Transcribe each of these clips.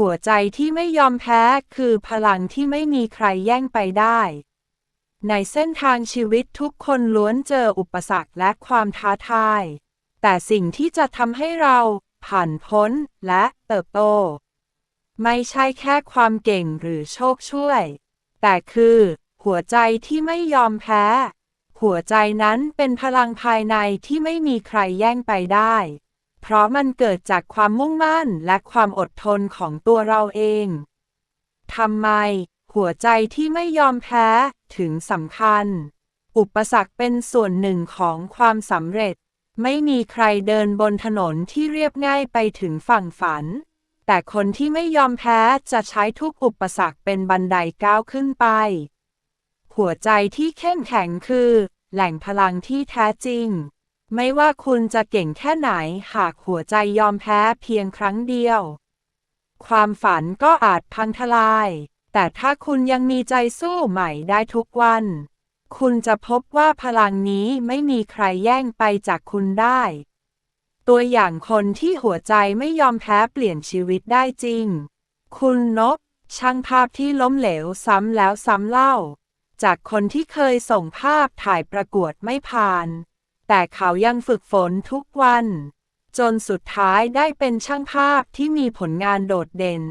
หัวใจที่ไม่ยอมแพ้ คือพลังที่ไม่มีใครแย่งไปได้ ในเส้นทางชีวิตทุกคนล้วนเจออุปสรรคและความท้าทาย แต่สิ่งที่จะทำให้เราผ่านพ้นและเติบโต ไม่ใช่แค่ความเก่งหรือโชคช่วย แต่คือ หัวใจที่ไม่ยอมแพ้ หัวใจนั้นเป็นพลังภายในที่ไม่มีใครแย่งไปได้ เพราะมันเกิดจากความมุ่งมั่นและความอดทนของตัวเราเอง ทำไม หัวใจที่ไม่ยอมแพ้ถึงสำคัญ อุปสรรคเป็นส่วนหนึ่งของความสำเร็จ ไม่มีใครเดินบนถนนที่เรียบง่ายไปถึงฝั่งฝัน แต่คนที่ไม่ยอมแพ้จะใช้ทุกอุปสรรคเป็นบันไดก้าวขึ้นไป หัวใจที่เข้มแข็งคือ แหล่งพลังที่แท้จริง ไม่ว่าคุณจะเก่งแค่ไหนหากหัวใจยอมแพ้เพียงครั้งเดียว ความฝันก็อาจพังทลาย แต่ถ้าคุณยังมีใจสู้ใหม่ได้ทุกวัน คุณจะพบว่าพลังนี้ไม่มีใครแย่งไปจากคุณได้ ตัวอย่างคนที่หัวใจไม่ยอมแพ้เปลี่ยนชีวิตได้จริง คุณนบช่างภาพที่ล้มเหลวซ้ำแล้วซ้ำเล่า จากคนที่เคยส่งภาพถ่ายประกวดไม่ผ่าน แต่เขายังฝึกฝนทุกวัน จนสุดท้ายได้เป็นช่างภาพที่มีผลงานโดดเด่น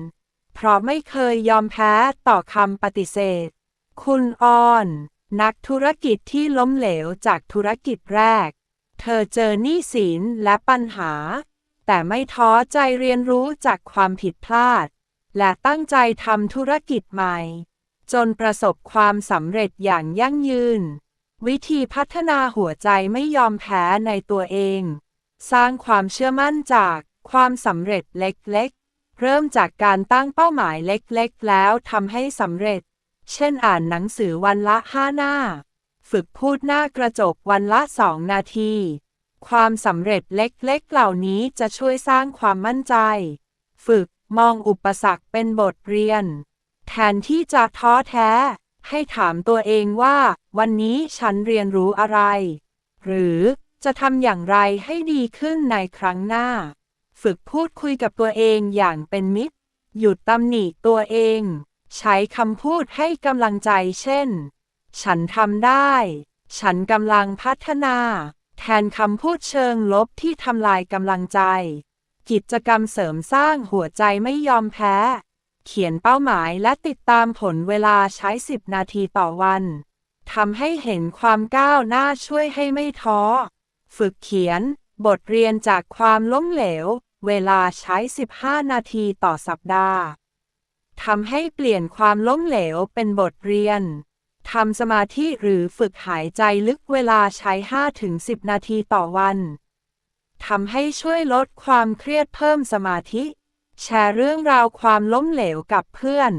เพราะไม่เคยยอมแพ้ต่อคำปฏิเสธ คุณออน นักธุรกิจที่ล้มเหลวจากธุรกิจแรก เธอเจอหนี้สินและปัญหา แต่ไม่ท้อใจเรียนรู้จากความผิดพลาด และตั้งใจทำธุรกิจใหม่ จนประสบความสำเร็จอย่างยั่งยืน วิธีพัฒนาหัวใจไม่ยอมแพ้ในตัวเอง สร้างความเชื่อมั่นจากความสำเร็จเล็กๆ เริ่มจากการตั้งเป้าหมายเล็กๆ แล้วทำให้สำเร็จ เช่นอ่านหนังสือวันละห้าหน้า ฝึกพูดหน้ากระจกวันละสองนาที ความสำเร็จเล็กๆ เหล่านี้จะช่วยสร้างความมั่นใจ ฝึกมองอุปสรรคเป็นบทเรียน แทนที่จะท้อแท้ ให้ถามตัวเองว่า วันนี้ฉันเรียนรู้อะไร หรือจะทำอย่างไรให้ดีขึ้นในครั้งหน้า ฝึกพูดคุยกับตัวเองอย่างเป็นมิตร หยุดตำหนิตัวเอง ใช้คำพูดให้กำลังใจเช่น ฉันทำได้ ฉันกำลังพัฒนา แทนคำพูดเชิงลบที่ทำลายกำลังใจ กิจกรรมเสริมสร้างหัวใจไม่ยอมแพ้ เขียนเป้าหมายและติดตามผลเวลาใช้ 10 นาทีต่อวัน ทำให้เห็นความก้าวหน้าช่วยให้ไม่ท้อ ฝึกเขียน บทเรียนจากความล้มเหลว เวลาใช้ 15 นาทีต่อสัปดาห์ ทำให้เปลี่ยนความล้มเหลวเป็นบทเรียน ทำสมาธิหรือฝึกหายใจลึกเวลาใช้ 5-10 นาทีต่อวัน ทำให้ช่วยลดความเครียดเพิ่มสมาธิ แชร์เรื่องราวความล้มเหลวกับเพื่อน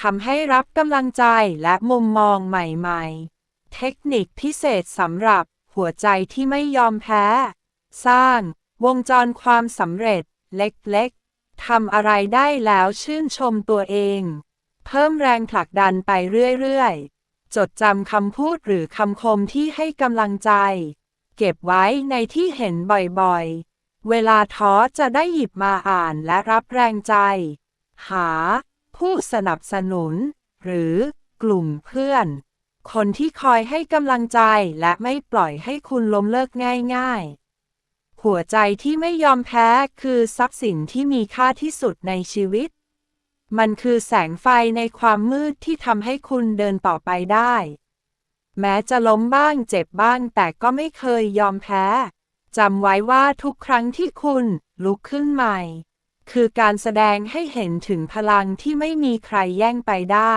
ทำให้รับกำลังใจและมุมมองใหม่ๆ เทคนิคพิเศษสำหรับหัวใจที่ไม่ยอมแพ้ สร้าง วงจรความสำเร็จเล็กๆทำอะไรได้แล้วชื่นชมตัวเอง เพิ่มแรงผลักดันไปเรื่อยๆ จดจำคำพูดหรือคำคมที่ให้กำลังใจ เก็บไว้ในที่เห็นบ่อยๆ เวลาท้อจะได้หยิบมาอ่านและรับแรงใจ หา ผู้สนับสนุน หรือกลุ่มเพื่อน คนที่คอยให้กำลังใจและไม่ปล่อยให้คุณล้มเลิกง่ายๆ หัวใจที่ไม่ยอมแพ้คือทรัพย์สินที่มีค่าที่สุดในชีวิต มันคือแสงไฟในความมืดที่ทำให้คุณเดินต่อไปได้ แม้จะล้มบ้างเจ็บบ้างแต่ก็ไม่เคยยอมแพ้ จำไว้ว่าทุกครั้งที่คุณลุกขึ้นใหม่ คือการแสดงให้เห็นถึงพลังที่ไม่มีใครแย่งไปได้